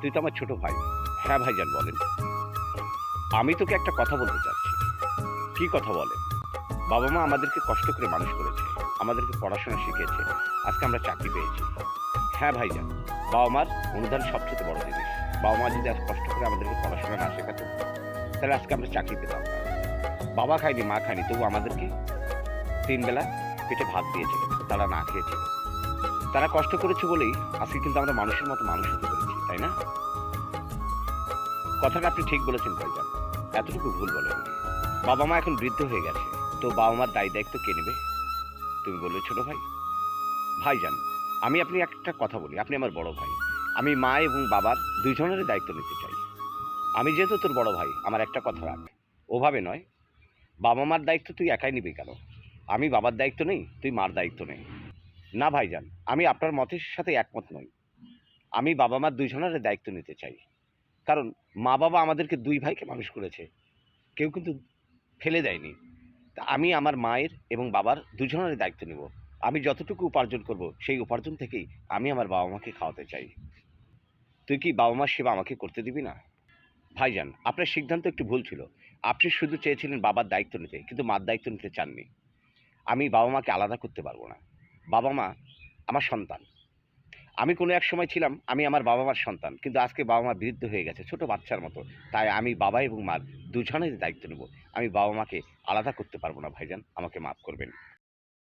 তুই তো আমার ছোট ভাই। হ্যাঁ ভাইজান, বলেন। আমি তোকে একটা কথা বলতে চাচ্ছি। কি কথা বলেন? বাবা মা আমাদেরকে কষ্ট করে মানুষ করেছে, আমাদেরকে পড়াশোনা শিখিয়েছে, আজকে আমরা চাকরি পেয়েছি। হ্যাঁ ভাইজান, বাবা মার অনুদান সবচেয়ে বড় জিনিস। বাবা মা যদি আজ কষ্ট করে আমাদেরকে পড়াশোনা না শেখাতো, তাহলে আজকে আমরা চাকরি পেতাম। বাবা খায়নি, মা খায়নি, তবু আমাদেরকে তিন বেলা পেটে ভাত দিয়েছিল, তারা না খেয়েছিল। তারা কষ্ট করেছে বলেই আজকে কিন্তু আমরা মানুষের মতো মানুষ হতে পেরেছি, তাই না? কথাটা আপনি ঠিক বলেছেন ভাইজান। এতটুকু ভুল বলেন বাবা মা এখন বৃদ্ধ হয়ে গেছে। তো বাবা মার দায় দায়িত্ব কে নেবে? তুমি বললে ছোট ভাই। ভাইজান, আমি আপনি একটা কথা বলি। আপনি আমার বড় ভাই। আমি মা এবং বাবার দুইজনেরই দায়িত্ব নিতে চাই। আমি যেহেতু তোর বড় ভাই, আমার একটা কথা রাখ। ওভাবে নয়। বাবা মার দায়িত্ব তুই একাই নিবি কেন? আমি বাবার দায়িত্ব নেই, তুই মার দায়িত্ব নেই। না ভাইজান, আমি আপনার মতের সাথে একমত নই। আমি বাবা মার দুইজনের দায়িত্ব নিতে চাই। কারণ মা বাবা আমাদেরকে দুই ভাইকে মানুষ করেছে। কেউ কিন্তু ফেলে দেয়নি। তা আমি আমার মায়ের এবং বাবার দুজনের দায়িত্ব নেব। আমি যতটুকু উপার্জন করব, সেই উপার্জন থেকেই আমি আমার বাবা মাকে খাওয়াতে চাই। তুই কি বাবা মার সেবা আমাকে করতে দিবি না? ভাইজান, আপনার সিদ্ধান্ত একটু ভুল ছিল। আপনি শুধু চেয়েছিলেন বাবার দায়িত্ব নিতে, কিন্তু মার দায়িত্ব নিতে চাননি। আমি বাবা মাকে আলাদা করতে পারব না। বাবা মা আমার সন্তান। আমি কোনো এক সময় ছিলাম, আমি আমার বাবা মার সন্তান, কিন্তু আজকে বাবা মা বৃদ্ধ হয়ে গেছে, ছোট বাচ্চার মতো। তাই আমি বাবা এবং মার দুজনের দায়িত্ব নেব। আমি বাবা মাকে আলাদা করতে পারব না, ভাইজান, আমাকে মাফ করবেন।